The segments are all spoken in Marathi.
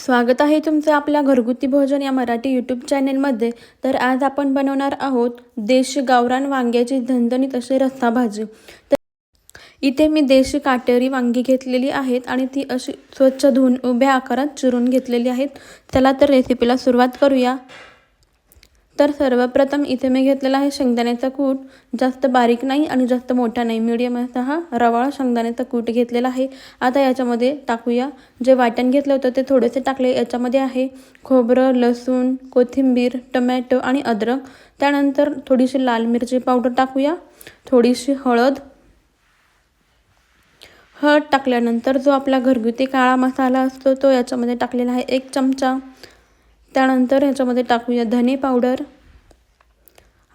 स्वागत आहे तुमचं आपल्या घरगुती भोजन या मराठी यूट्यूब चॅनेलमध्ये तर आज आपण बनवणार आहोत देशी गावरान वांग्याची झणझणीत अशी रस्सा भाजी. तर इथे मी देशी काटेरी वांगी घेतलेली आहेत आणि ती अशी स्वच्छ धुवून उभ्या आकारात चिरून घेतलेली आहेत. चला तर रेसिपीला सुरुवात करूया. तर सर्वप्रथम इथे मी घेतलेला आहे शेंगदाण्याचा कूट. जास्त बारीक नाही आणि जास्त मोठा नाही. मीडियम असा हा रवाळ शेंगदाण्याचा कूट घेतलेला आहे. आता याच्यामध्ये टाकूया. जे वाटण घेतलं होतं ते थोडेसे टाकले. याच्यामध्ये आहे खोबरं लसूण कोथिंबीर टमॅटो आणि अद्रक. त्यानंतर थोडीशी लाल मिरची पावडर टाकूया. थोडीशी हळद. हळद टाकल्यानंतर जो आपला घरगुती काळा मसाला असतो तो याच्यामध्ये टाकलेला आहे. एक चमचा त्यानंतर ह्याच्यामध्ये टाकूया धने पावडर.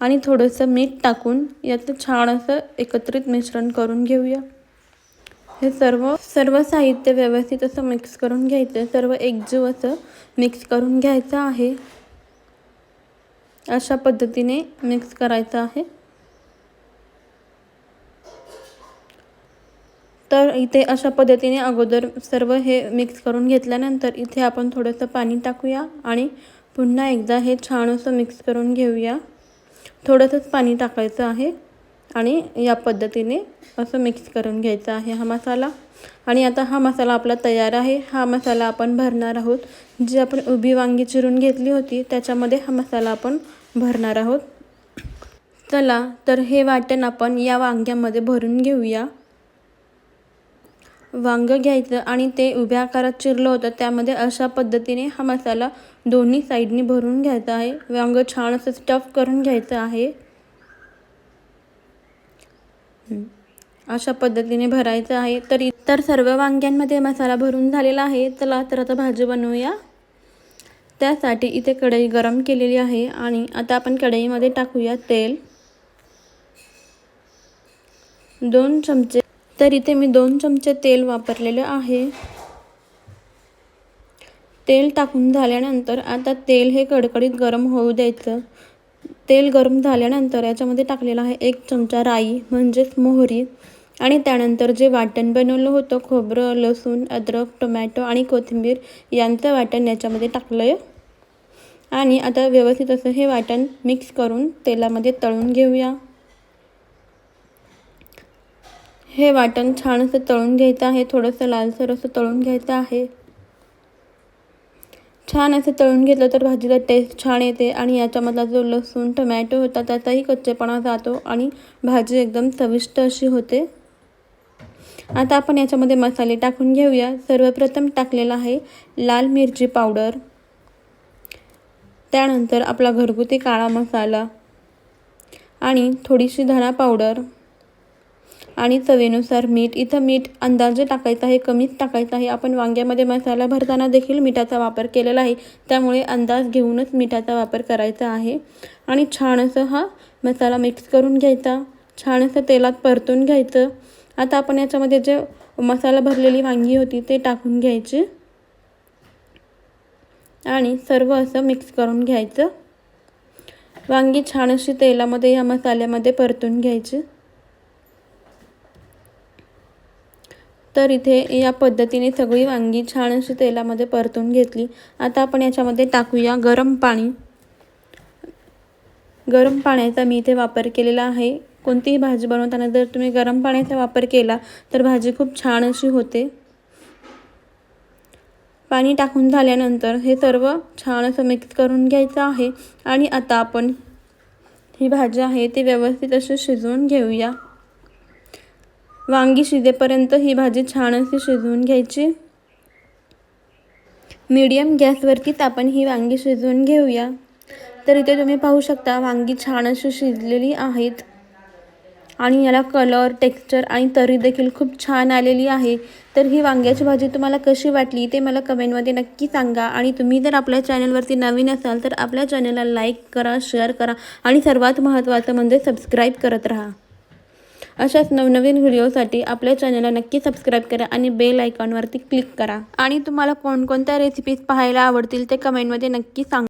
आणि थोडंसं मीठ टाकून याचं छान असं एकत्रित मिश्रण करून घेऊया. हे सर्व सर्व साहित्य व्यवस्थित असं मिक्स करून घ्यायचं. सर्व एकजीव असं मिक्स करून घ्यायचं आहे. अशा पद्धतीने मिक्स करायचं आहे. तर इथे अशा पद्धतीने अगोदर सर्व हे मिक्स करून घेतल्यानंतर इथे आपण थोडंसं पाणी टाकूया आणि पुन्हा एकदा हे छान असं मिक्स करून घेऊया. थोडंसंच पाणी टाकायचं आहे आणि या पद्धतीने असं मिक्स करून घ्यायचं आहे हा मसाला. आणि आता हा मसाला आपला तयार आहे. हा मसाला आपण भरणार आहोत. जी आपण उभी वांगी चिरून घेतली होती त्याच्यामध्ये हा मसाला आपण भरणार आहोत. चला तर हे वाटण आपण या वांग्यामध्ये भरून घेऊया. वांगं घ्यायचं आणि ते उभ्या आकारात चिरलं होतं त्यामध्ये अशा पद्धतीने हा मसाला दोन्ही साईडनी भरून घ्यायचा आहे. वांगं छान असं स्टफ करून घ्यायचं आहे. अशा पद्धतीने भरायचं आहे. तर इतर सर्व वांग्यांमध्ये मसाला भरून झालेला आहे. चला तर आता भाजी बनवूया. त्यासाठी इथे कढई गरम केलेली आहे आणि आता आपण कढईमध्ये टाकूया तेल. दोन चमचे तर इथे मी दोन चमचे तेल वापरलेले आहे. तेल टाकून झाल्यानंतर आता तेल हे कडकडीत गरम होऊ द्यायचं. तेल गरम झाल्यानंतर याच्यामध्ये टाकलेलं आहे एक चमचा राई म्हणजेच मोहरी. आणि त्यानंतर जे वाटण बनवलं होतं खोबरं लसूण अद्रक टोमॅटो आणि कोथिंबीर यांचं वाटण याच्यामध्ये टाकलं आहे आणि आता व्यवस्थित असं हे वाटण मिक्स करून तेलामध्ये तळून घेऊया. हे वाटण छान असं तळून घ्यायचं आहे थोडंसं लालसर असं तळून घ्यायचं आहे. छान असं तळून घेतलं तर भाजीला टेस्ट छान येते आणि याच्यामधला जो लसूण टमॅटो होता त्याचाही कच्चेपणा जातो आणि भाजी एकदम चविष्ट अशी होते. आता आपण याच्यामध्ये मसाले टाकून घेऊया. सर्वप्रथम टाकलेला आहे लाल मिरची पावडर. त्यानंतर आपला घरगुती काळा मसाला आणि थोडीशी धणा पावडर. आणि चवीनुसार मीठ. इथं मीठ अंदाजे टाकायचं आहे कमीच टाकायचं आहे. आपण वांग्यामध्ये मसाला भरताना देखील मिठाचा वापर केलेला आहे. त्यामुळे अंदाज घेऊनच मिठाचा वापर करायचा आहे. आणि छान असं हा मसाला मिक्स करून घ्यायचा. छान असं तेलात परतून घ्यायचं. आता आपण याच्यामध्ये जे मसाला भरलेली वांगी होती ते टाकून घ्यायची. आणि सर्व असं मिक्स करून घ्यायचं. वांगी छान अशी तेलामध्ये या मसाल्यामध्ये परतून घ्यायची. तर इथे या पद्धतीने सगळी वांगी छान अशी तेलामध्ये परतून घेतली. आता आपण याच्यामध्ये टाकूया गरम पाणी. गरम पाण्याचा मी इथे वापर केलेला आहे. कोणतीही भाजी बनवताना जर तुम्ही गरम पाण्याचा वापर केला तर भाजी खूप छान अशी होते. पाणी टाकून झाल्यानंतर हे सर्व छान असं मिक्स करून घ्यायचं आहे. आणि आता आपण ही भाजी आहे ती व्यवस्थित अशी शिजवून घेऊया. वांगी शिजेपर्यंत ही भाजी छान अशी शिजवून घ्यायची. मीडियम गॅसवरतीच आपण ही वांगी शिजवून घेऊया. तर इथे तुम्ही पाहू शकता वांगी छान अशी शिजलेली आहेत. आणि याला कलर टेक्स्चर आणि तरी देखील खूप छान आलेली आहे. तर ही वांग्याची भाजी तुम्हाला कशी वाटली ते मला कमेंटमध्ये नक्की सांगा. आणि तुम्ही जर आपल्या चॅनलवरती नवीन असाल तर आपल्या चॅनलला लाईक करा शेअर करा आणि सर्वात महत्त्वाचं म्हणजे सबस्क्राईब करत राहा. अशाच नवनवीन व्हिडिओसाठी आपल्या चॅनलला नक्की सबस्क्राईब करा आणि बेल आयकॉनवरती क्लिक करा. आणि तुम्हाला कोणकोणत्या रेसिपीज पाहायला आवडतील ते कमेंटमध्ये नक्की सांगा.